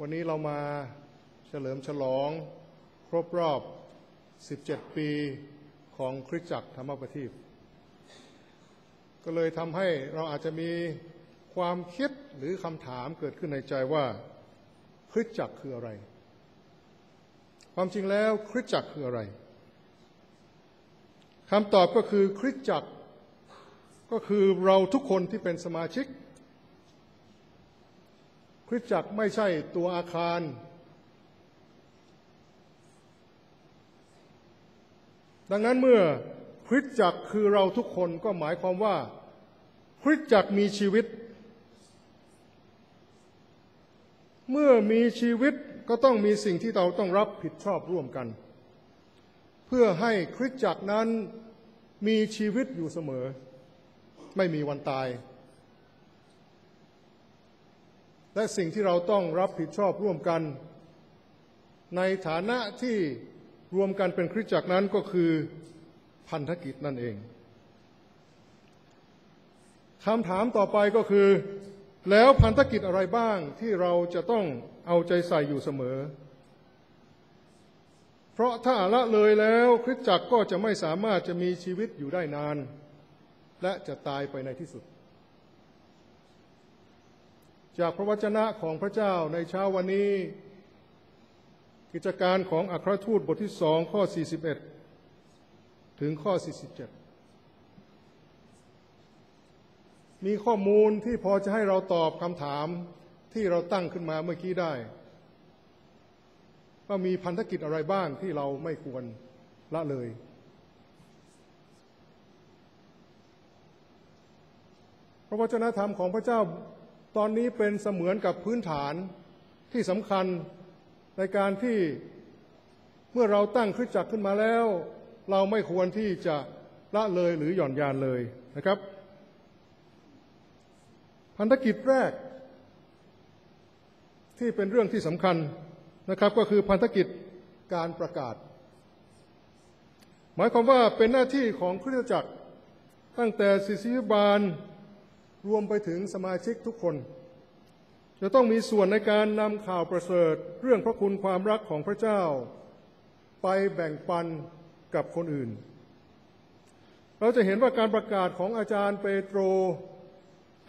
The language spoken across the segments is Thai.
วันนี้เรามาเฉลิมฉลองครบรอบ 17 ปีของคริสตจักรธรรมประทีปก็เลยทำให้เราอาจจะมีความคิดหรือคำถามเกิดขึ้นในใจว่าคริสตจักรคืออะไร ความจริงแล้วคริสตจักรคืออะไรคำตอบก็คือคริสตจักรก็คือเราทุกคนที่เป็นสมาชิก คริสตจักรไม่ใช่ตัวอาคาร ดังนั้นเมื่อคริสตจักรคือเราทุกคนก็หมายความว่าคริสตจักรมีชีวิต เมื่อมีชีวิตก็ต้องมีสิ่งที่เราต้องรับผิดชอบร่วมกัน เพื่อให้คริสตจักรนั้นมีชีวิตอยู่เสมอ ไม่มีวันตาย และสิ่งที่เราต้องรับผิดชอบร่วมกัน ในฐานะที่รวมกันเป็นคริสตจักรนั้นก็คือพันธกิจนั่นเองคำถามต่อไปก็คือ แล้วพันธกิจอะไรบ้างที่เราจะต้องเอาใจใส่อยู่เสมอ เพราะถ้าละเลยแล้วคริสตจักรก็จะไม่สามารถจะมีชีวิตอยู่ได้นาน และจะตายไปในที่สุด จากพระวจนะของพระเจ้าในเช้าวันนี้ กิจการของอัครทูตบทที่สองข้อ 41 ถึงข้อ 47 มีข้อมูลที่พอจะให้เราตอบคำถามที่เราตั้งขึ้นมาเมื่อกี้ได้ ว่ามีพันธกิจอะไรบ้างที่เราไม่ควรละเลยพระวจนะธรรมของพระเจ้า ตอนนี้เป็นเสมือนกับพื้นฐานที่สำคัญในการที่เมื่อเราตั้งคริสตจักรขึ้นมาแล้ว เราไม่ควรที่จะละเลยหรือหย่อนยานเลยนะครับ พันธกิจแรก ที่เป็นเรื่องที่สำคัญนะครับ ก็คือพันธกิจการประกาศ หมายความว่าเป็นหน้าที่ของคริสตจักรตั้งแต่ศิษยาบาล รวมไปถึงสมาชิกทุกคน จะต้องมีส่วนในการนำข่าวประเสริฐ เรื่องพระคุณความรักของพระเจ้า ไปแบ่งปันกับคนอื่น เราจะเห็นว่าการประกาศของอาจารย์เปโตร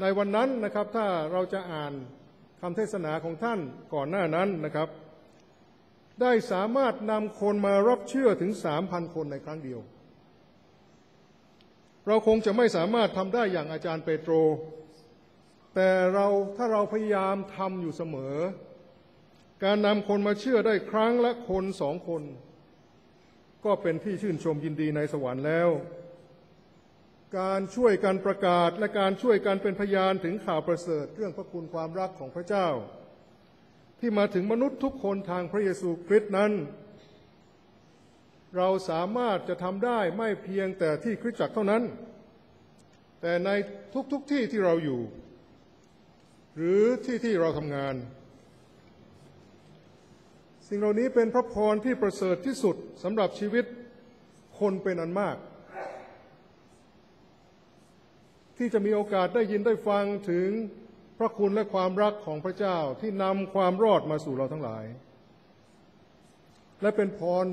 ในวันนั้นนะครับถ้าเราจะอ่านคำเทศนาของท่านก่อนหน้านั้นนะครับ ได้สามารถนำคนมารับเชื่อถึงสามพันคนในครั้งเดียว เราคงจะไม่สามารถทำได้อย่างอาจารย์เปโตร แต่เราถ้าเราพยายามทำอยู่เสมอ การนำคนมาเชื่อได้ครั้งละคนสองคน ก็เป็นที่ชื่นชมยินดีในสวรรค์แล้ว การช่วยกันประกาศและการช่วยกันเป็นพยานถึงข่าวประเสริฐเรื่องพระคุณความรักของพระเจ้า ที่มาถึงมนุษย์ทุกคนทางพระเยซูคริสต์นั้น เราสามารถจะทำได้ไม่เพียงแต่ที่คริสตจักรเท่านั้น แต่ในทุกๆทที่ที่เราอยู่ หรือที่ที่เราทำงาน สิ่งเหล่านี้เป็นพระพรที่ประเสริฐที่สุดสำหรับชีวิตคนเป็นอันมาก ที่จะมีโอกาสได้ยินได้ฟังถึงพระคุณและความรักของพระเจ้าที่นำความรอดมาสู่เราทั้งหลาย และเป็นพร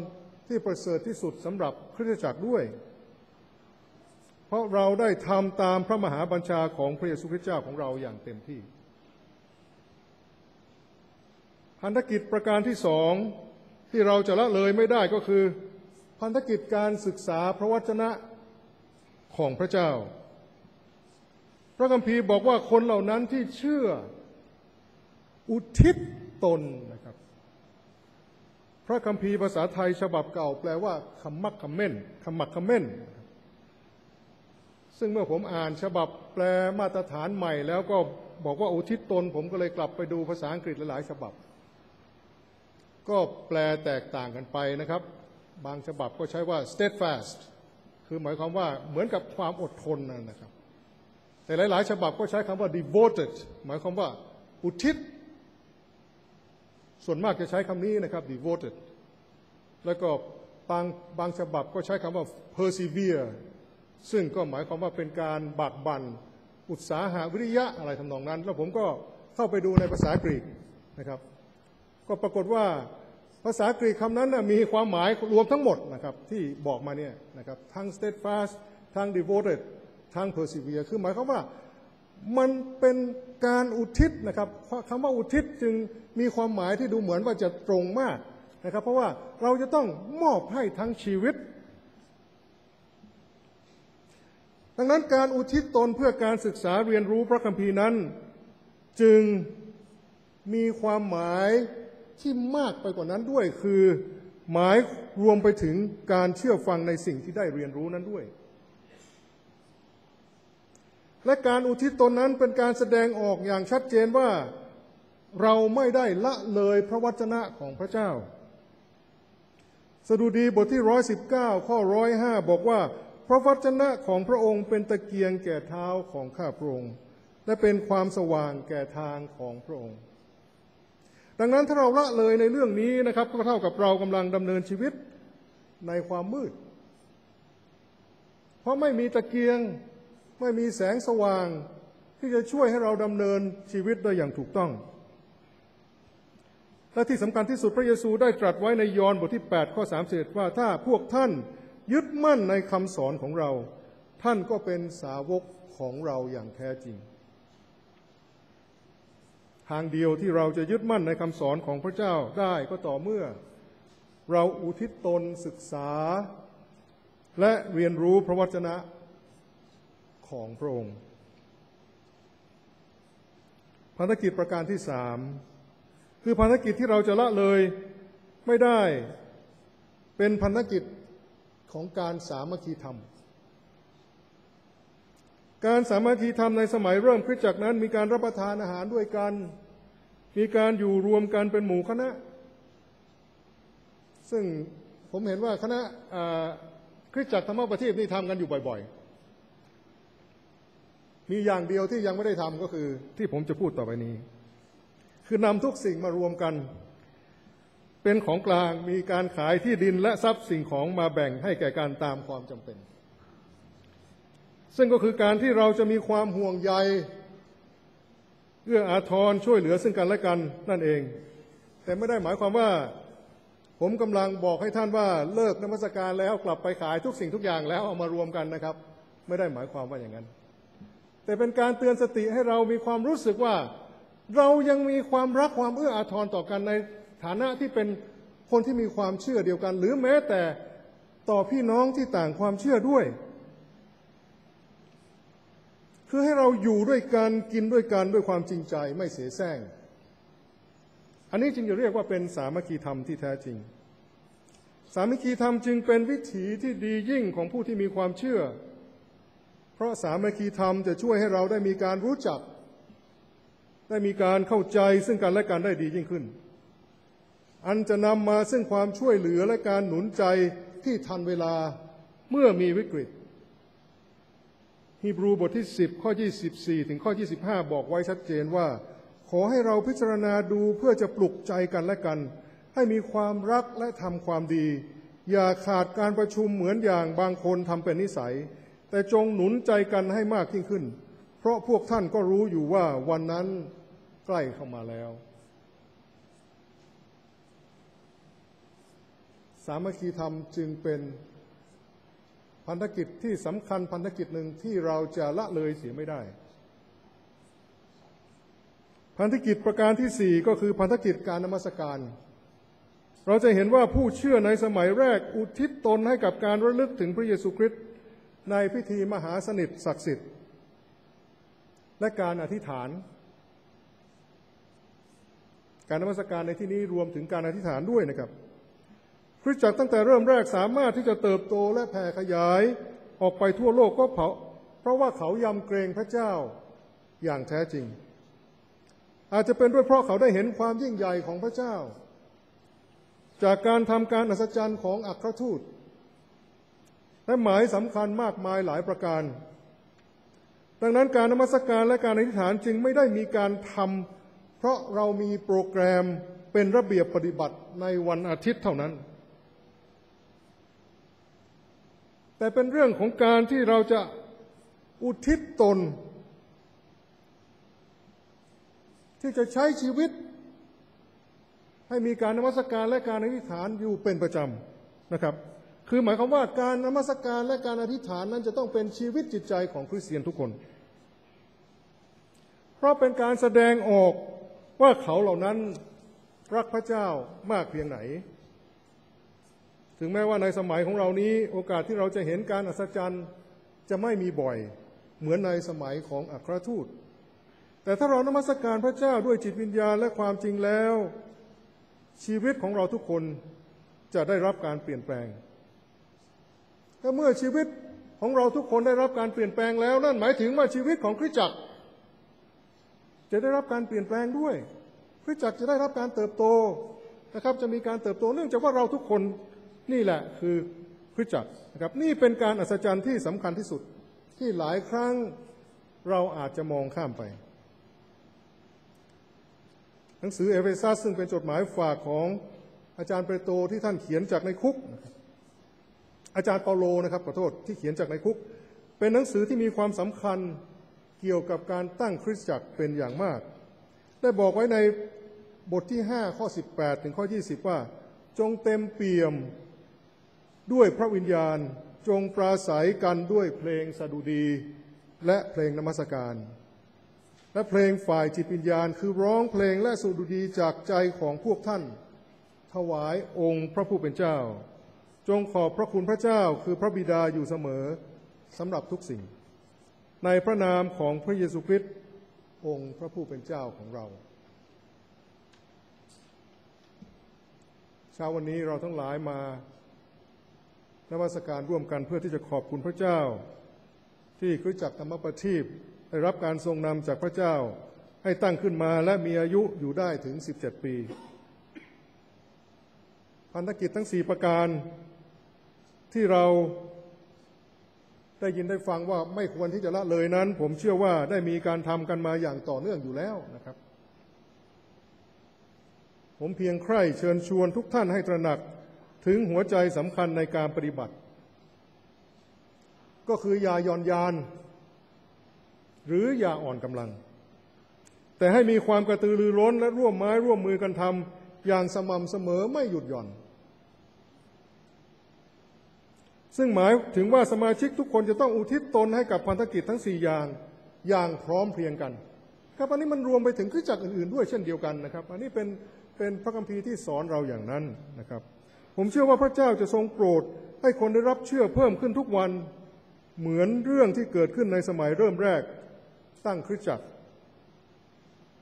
ที่ประเสริฐที่สุดสำหรับคริสตจักรด้วย เพราะเราได้ทำตามพระมหาบัญชาของพระเยซูคริสต์เจ้าของเราอย่างเต็มที่พันธกิจประการที่สองที่เราจะละเลยไม่ได้ก็คือ พันธกิจการศึกษาพระวจนะของพระเจ้า พระคัมภีร์บอกว่าคนเหล่านั้นที่เชื่ออุทิศตนน พระคัมภีร์ภาษาไทยฉบับเก่าแปลว่าคำมักคำเม่นคำมักคำเม่น ซึ่งเมื่อผมอ่านฉบับแปลมาตรฐานใหม่แล้วก็บอกว่าอุทิศตน ผมก็เลยกลับไปดูภาษาอังกฤษหลายๆฉบับ ก็แปลแตกต่างกันไปนะครับ บางฉบับก็ใช้ว่า steadfast คือหมายความว่าเหมือนกับความอดทนนะครับ แต่หลาย ๆ ฉบับก็ใช้คำว่า devoted หมายความว่าอุทิศ ส่วนมากจะใช้คำนี้นะครับ devoted แล้วก็บางบางฉบับก็ใช้คำว่า persevere ซึ่งก็หมายความว่าเป็นการบากบัน่นอุตสาหะวิริยะอะไรทำนองนั้น แล้วผมก็เข้าไปดูในภาษากรีกนะครับ ก็ปรากฏว่าภาษากรีกคำนั้นนะมีความหมายรวมทั้งหมดนะครับที่บอกมาเนี่ยนะครับทั้ง steadfast ทั้ง devoted ทั้ง persevere คือหมายความว่า มันเป็นการอุทิศนะครับคำว่าอุทิศจึงมีความหมายที่ดูเหมือนว่าจะตรงมากนะครับ เพราะว่าเราจะต้องมอบให้ทั้งชีวิต ดังนั้นการอุทิศตนเพื่อการศึกษาเรียนรู้พระคัมภีร์นั้น จึงมีความหมายที่มากไปกว่านั้นด้วยคือหมายรวมไปถึงการเชื่อฟังในสิ่งที่ได้เรียนรู้นั้นด้วย และการอุทิศตนนั้นเป็นการแสดงออกอย่างชัดเจนว่าเราไม่ได้ละเลยพระวจนะของพระเจ้า สดุดีบทที่ 119 ข้อ 105 บอกว่า พระวจนะของพระองค์เป็นตะเกียงแก่เท้าของข้าพระองค์ และเป็นความสว่างแก่ทางของพระองค์ ดังนั้นถ้าเราละเลยในเรื่องนี้นะครับก็เท่ากับเรากำลังดำเนินชีวิตในความมืด เพราะไม่มีตะเกียง ไม่มีแสงสว่าง ที่จะช่วยให้เราดำเนินชีวิตได้อย่างถูกต้อง และที่สำคัญที่สุดพระเยซูได้ตรัสไว้ในยอห์นบทที่ 8 ข้อ 3 1 ว่าถ้าพวกท่านยึดมั่นในคำสอนของเรา ท่านก็เป็นสาวกของเราอย่างแท้จริง ทางเดียวที่เราจะยึดมั่นในคำสอนของพระเจ้าได้ก็ต่อเมื่อ เราอุทิศตนศึกษา และเรียนรู้พระวจนะ ของพระองค์ภารกิจประการที่สามคือภารกิจที่เราจะละเลยไม่ได้เป็นภารกิจของการสามัคคีธรรม การสามัคคีธรรมในสมัยเริ่มคริสตจักรนั้น มีการรับประทานอาหารด้วยกัน มีการอยู่รวมกันเป็นหมู่คณะ ซึ่งผมเห็นว่าคณะคริสตจักรธรรมประทีปนี่ทำกันอยู่บ่อยๆ มีอย่างเดียวที่ยังไม่ได้ทำก็คือที่ผมจะพูดต่อไปนี้ คือนำทุกสิ่งมารวมกัน เป็นของกลางมีการขายที่ดินและทรัพย์สิ่งของมาแบ่งให้แก่การตามความจำเป็น ซึ่งก็คือการที่เราจะมีความห่วงใยเอื้ออาทรช่วยเหลือซึ่งกันและกันนั่นเอง แต่ไม่ได้หมายความว่า ผมกำลังบอกให้ท่านว่าเลิกนมัสการแล้วกลับไปขายทุกสิ่งทุกอย่างแล้วเอามารวมกันนะครับ ไม่ได้หมายความว่าอย่างนั้น แต่เป็นการเตือนสติให้เรามีความรู้สึกว่า เรายังมีความรักความเอื้ออาทรต่อกันในฐานะที่เป็นคนที่มีความเชื่อเดียวกัน หรือแม้แต่ต่อพี่น้องที่ต่างความเชื่อด้วย คือให้เราอยู่ด้วยกันกินด้วยกันด้วยความจริงใจไม่เสียแซงอันนี้จึงจะเรียกว่าเป็นสามัคคีธรรมที่แท้จริง สามัคคีธรรมจึงเป็นวิถีที่ดียิ่งของผู้ที่มีความเชื่อ เพราะสามัคคีธรรมจะช่วยให้เราได้มีการรู้จัก ได้มีการเข้าใจซึ่งกันและกันได้ดียิ่งขึ้น อันจะนำมาซึ่งความช่วยเหลือและการหนุนใจที่ทันเวลาเมื่อมีวิกฤตฮีบรูบทที่ 10 ข้อ 24 ถึงข้อ 25 บอกไว้ชัดเจนว่า ขอให้เราพิจารณาดูเพื่อจะปลุกใจกันและกัน ให้มีความรักและทำความดี อย่าขาดการประชุมเหมือนอย่างบางคนทำเป็นนิสัย แต่จงหนุนใจกันให้มากยิ่งขึ้น เพราะพวกท่านก็รู้อยู่ว่าวันนั้นใกล้เข้ามาแล้ว สามัคคีธรรมจึงเป็นพันธกิจที่สำคัญพันธกิจหนึ่งที่เราจะละเลยเสียไม่ได้ พันธกิจประการที่สี่ก็คือพันธกิจการนมัสการ เราจะเห็นว่าผู้เชื่อในสมัยแรกอุทิศตนให้กับการระลึกถึงพระเยซูคริสต์ ในพิธีมหาสนิทศักดิ์สิทธิ์ และการอธิษฐาน การนมัสการในที่นี้รวมถึงการอธิษฐานด้วยนะครับคริสตจักรตั้งแต่เริ่มแรกสามารถที่จะเติบโตและแผ่ขยายออกไปทั่วโลกก็เพราะเพราะว่าเขายำเกรงพระเจ้าอย่างแท้จริง อาจจะเป็นด้วยเพราะเขาได้เห็นความยิ่งใหญ่ของพระเจ้า จากการทำการอัศจรรย์ของอัครทูต และหมายสำคัญมากมายหลายประการ ดังนั้นการนมัสการและการอธิษฐานจึงไม่ได้มีการทำเพราะเรามีโปรแกรมเป็นระเบียบปฏิบัติในวันอาทิตย์เท่านั้น แต่เป็นเรื่องของการที่เราจะอุทิศตน ที่จะใช้ชีวิต ให้มีการนมัสการและการอธิษฐานอยู่เป็นประจำนะครับ คือหมายความว่าการนมัสการและการอธิษฐานนั้นจะต้องเป็นชีวิตจิตใจของคริสเตียนทุกคน เพราะเป็นการแสดงออกว่าเขาเหล่านั้นรักพระเจ้ามากเพียงไหน ถึงแม้ว่าในสมัยของเรานี้โอกาสที่เราจะเห็นการอัศจรรย์จะไม่มีบ่อย เหมือนในสมัยของอัครทูต แต่ถ้าเรานมัสการพระเจ้าด้วยจิตวิญญาณและความจริงแล้ว ชีวิตของเราทุกคนจะได้รับการเปลี่ยนแปลง ถ้าเมื่อชีวิตของเราทุกคนได้รับการเปลี่ยนแปลงแล้ว นั่นหมายถึงว่าชีวิตของคริสตจักร จะได้รับการเปลี่ยนแปลงด้วย คริสตจักรจะได้รับการเติบโตนะครับ จะมีการเติบโตเนื่องจากว่าเราทุกคนนี่แหละคือคริสตจักรนะครับนี่เป็นการอัศจรรย์ที่สำคัญที่สุดที่หลายครั้งเราอาจจะมองข้ามไป หนังสือเอเฟซัสซึ่งเป็นจดหมายฝากของอาจารย์เปโตรที่ท่านเขียนจากในคุก อาจารย์เปาโลนะครับขอโทษที่เขียนจากในคุก เป็นหนังสือที่มีความสำคัญเกี่ยวกับการตั้งคริสตจักรเป็นอย่างมาก ได้บอกไว้ในบทที่ 5 ข้อ 18 ถึงข้อ 20 ว่า จงเต็มเปี่ยมด้วยพระวิญญาณ จงปราศัยกันด้วยเพลงสดุดี และเพลงนมัสการ และเพลงฝ่ายจิตวิญญาณ คือร้องเพลงและสดุดีจากใจของพวกท่าน ถวายองค์พระผู้เป็นเจ้า จงขอบพระคุณพระเจ้าคือพระบิดาอยู่เสมอสำหรับทุกสิ่ง ในพระนามของพระเยซูคริสต์องค์พระผู้เป็นเจ้าของเราเช้าวันนี้เราทั้งหลายมานมัสการร่วมกันเพื่อที่จะขอบคุณพระเจ้า ที่คริสตจักรธรรมประทีปได้รับการทรงนำจากพระเจ้าให้ตั้งขึ้นมาและมีอายุอยู่ได้ถึง 17 ปี พันธกิจทั้ง 4 ประการ ที่เราได้ยินได้ฟังว่าไม่ควรที่จะละเลยนั้น ผมเชื่อว่าได้มีการทำกันมาอย่างต่อเนื่องอยู่แล้วนะครับ ผมเพียงใคร่เชิญชวนทุกท่านให้ตระหนักถึงหัวใจสำคัญในการปฏิบัติ ก็คืออย่าย่อนยาน หรืออย่าอ่อนกำลัง แต่ให้มีความกระตือรือร้นและร่วมไม้ร่วมมือกันทำอย่างสม่ำเสมอไม่หยุดหย่อน ซึ่งหมายถึงว่าสมาชิกทุกคนจะต้องอุทิศตนให้กับพันธกิจทั้งสี่อย่าง อย่างพร้อมเพรียงกัน ครับอันนี้มันรวมไปถึงขึ้นจากอื่นๆด้วยเช่นเดียวกันนะครับ อันนี้เป็นเป็นพระคัมภีร์ที่สอนเราอย่างนั้นนะครับ ผมเชื่อว่าพระเจ้าจะทรงโปรด ให้คนได้รับเชื่อเพิ่มขึ้นทุกวันเหมือนเรื่องที่เกิดขึ้นในสมัยเริ่มแรกตั้งคริสตจักร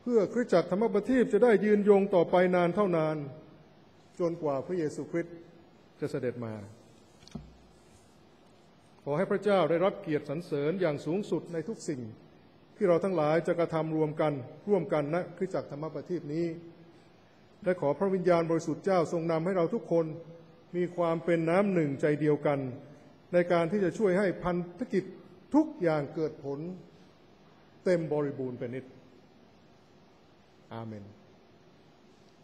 เพื่อคริสตจักรธรรมปฏิบจะได้ยืนยงต่อไปนานเท่านาน จนกว่าพระเยซูคริสต์จะเสด็จมา ขอให้พระเจ้าได้รับเกียรติสรรเสริญอย่างสูงสุดในทุกสิ่ง ที่เราทั้งหลายจะกระทำรวมกันร่วมกันณคริสตจักรธรรมปฏิบนี้ และขอพระวิญญาณบริสุทธิ์เจ้าทรงนำให้เราทุกคนมีความเป็นน้ำหนึ่งใจเดียวกัน ในการที่จะช่วยให้พันธกิจทุกอย่างเกิดผลเต็มบริบูรณ์เป็นนิด อาเมน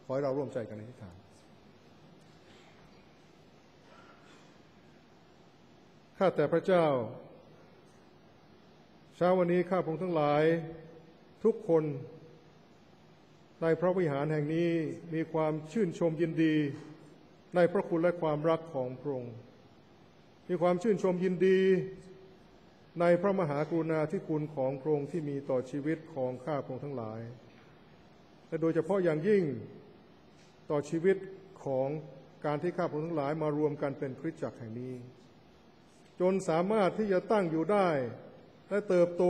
ขอให้เราร่วมใจกันในทิฏฐาน ข้าแต่พระเจ้า เช้าวันนี้ข้าพงทั้งหลายทุกคนในพระวิหารแห่งนี้มีความชื่นชมยินดี ในพระคุณและความรักของพระองค์ มีความชื่นชมยินดีในพระมหากรุณาธิคุณของพระองค์ที่มีต่อชีวิตของข้าพระองค์ทั้งหลาย และโดยเฉพาะอย่างยิ่งต่อชีวิตของการที่ข้าพระองค์ทั้งหลายมารวมกันเป็นคริสตจักรแห่งนี้ จนสามารถที่จะตั้งอยู่ได้ และเติบโต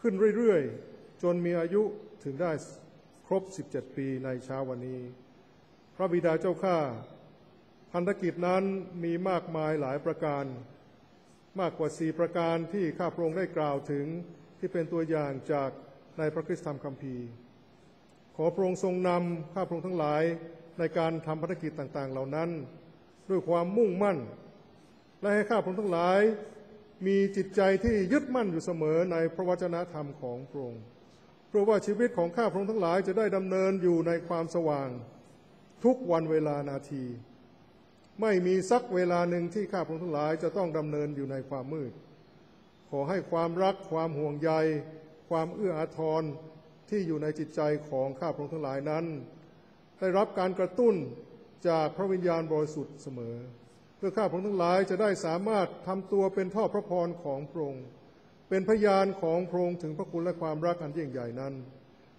ขึ้นเรื่อยๆ จนมีอายุถึงได้ครบ 17 ปีในเช้าวันนี้ พระบิดาเจ้าข้าพันธกิจนั้นมีมากมายหลายประการ มากกว่าสี่ประการที่ข้าพระองค์ได้กล่าวถึงที่เป็นตัวอย่างจากในพระคริสตธรรมคัมภีร์ ขอพระองค์ทรงนำข้าพระองค์ทั้งหลายในการทำภารกิจต่างๆ เหล่านั้น ด้วยความมุ่งมั่น และให้ข้าพระองค์ทั้งหลาย มีจิตใจที่ยึดมั่นอยู่เสมอในพระวจนะธรรมของพระองค์เพราะว่าชีวิตของข้าพระองค์ทั้งหลายจะได้ดำเนินอยู่ในความสว่างทุกวันเวลานาที ไม่มีสักเวลาหนึ่งที่ข้าพระองค์ทั้งหลายจะต้องดำเนินอยู่ในความมืด ขอให้ความรักความห่วงใย ความเอื้ออาทรที่อยู่ในจิตใจของข้าพระองค์ทั้งหลายนั้น ได้รับการกระตุ้นจากพระวิญญาณบริสุทธิ์เสมอ เพื่อข้าพระองค์ทั้งหลายจะได้สามารถทำตัวเป็นท่อพระพรของพระองค์เป็นพยานของพระองค์ถึงพระคุณและความรักอันยิ่งใหญ่นั้น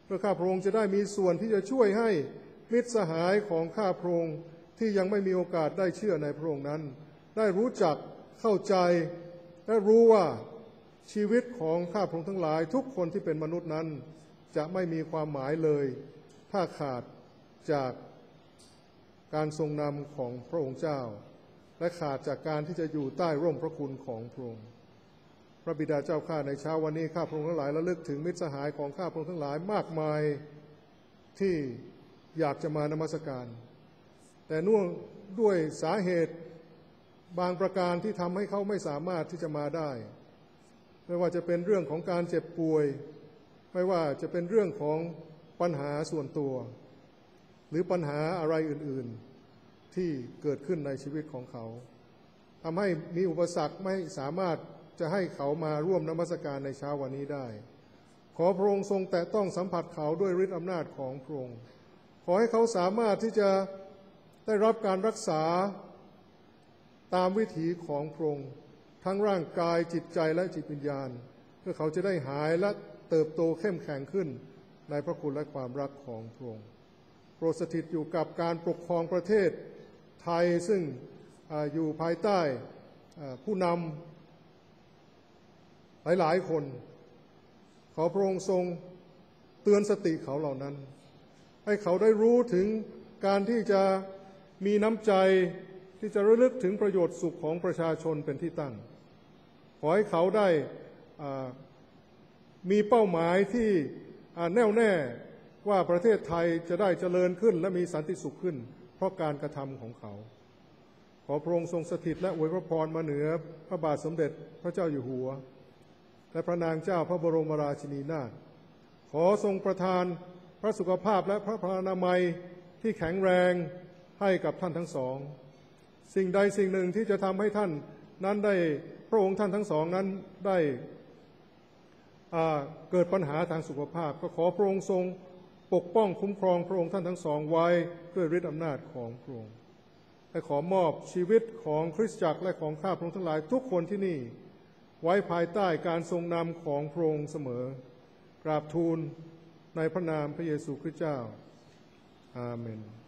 เพื่อข้าพระองค์จะได้มีส่วนที่จะช่วยให้มิตรสหายของข้าพระองค์ที่ยังไม่มีโอกาสได้เชื่อในพระองค์นั้น ได้รู้จักเข้าใจและรู้ว่าชีวิตของข้าพระองค์ทั้งหลาย ทุกคนที่เป็นมนุษย์นั้น จะไม่มีความหมายเลย ถ้าขาดจากการทรงนำของพระองค์เจ้า และขาดจากการที่จะอยู่ใต้ร่มพระคุณของพระองค์พระบิดาเจ้าข้าในเช้าวันนี้ข้าพระองค์ทั้งหลายระลึกถึงมิตรสหายของข้าพระองค์ทั้งหลายมากมายที่อยากจะมานมัสการ แต่น่วงด้วยสาเหตุบางประการที่ทำให้เขาไม่สามารถที่จะมาได้ ไม่ว่าจะเป็นเรื่องของการเจ็บป่วย ไม่ว่าจะเป็นเรื่องของปัญหาส่วนตัว หรือปัญหาอะไรอื่นๆ ที่เกิดขึ้นในชีวิตของเขาทำให้มีอุปสรรคไม่สามารถจะให้เขามาร่วมนมัสการในเช้าวันนี้ได้ ขอพระองค์ทรงแตะต้องสัมผัสเขาด้วยฤทธิอำนาจของพระองค์ ขอให้เขาสามารถที่จะได้รับการรักษาตามวิถีของพระองค์ทั้งร่างกายจิตใจและจิตวิญญาณ เพื่อเขาจะได้หายและเติบโตเข้มแข็งขึ้นในพระคุณและความรักของพระองค์โปรดสถิตอยู่กับการปกครองประเทศ ไทยซึ่งออยู่ภายใต้ผู้นำหลาย ๆ คน ขอพระองค์ทรงเตือนสติเขาเหล่านั้น ให้เขาได้รู้ถึงการที่จะมีน้ำใจที่จะระลึกถึงประโยชน์สุขของประชาชนเป็นที่ตั้ง ขอให้เขาได้มีเป้าหมายที่แน่วแน่ว่าประเทศไทยจะได้เจริญขึ้นและมีสันติสุขขึ้น ราะการกระทำของเขา ขอพระองค์ทรงสถิตและอวยพระพรมาเหนือพระบาทสมเด็จพระเจ้าอยู่หัว และพระนางเจ้าพระบรมราชินีนาถขอทรงประทานพระสุขภาพและพระพลานามัยที่แข็งแรงให้กับท่านทั้งสอง สิ่งใดสิ่งหนึ่งที่จะทำให้ท่านนั้นได้พระองค์ท่านทั้งสองนั้นได้เกิดปัญหาทางสุขภาพ ก็ขอพระองค์ทรง ปกป้องคุ้มครองพระองค์ท่านทั้งสองไว้ด้วยฤทธิอำนาจของพระองค์และขอมอบชีวิตของคริสตจักรและของข้าพระองค์ทั้งหลายทุกคนที่นี่ ไว้ภายใต้การทรงนำของพระองค์เสมอ กราบทูลในพระนามพระเยซูคริสต์เจ้า อาเมน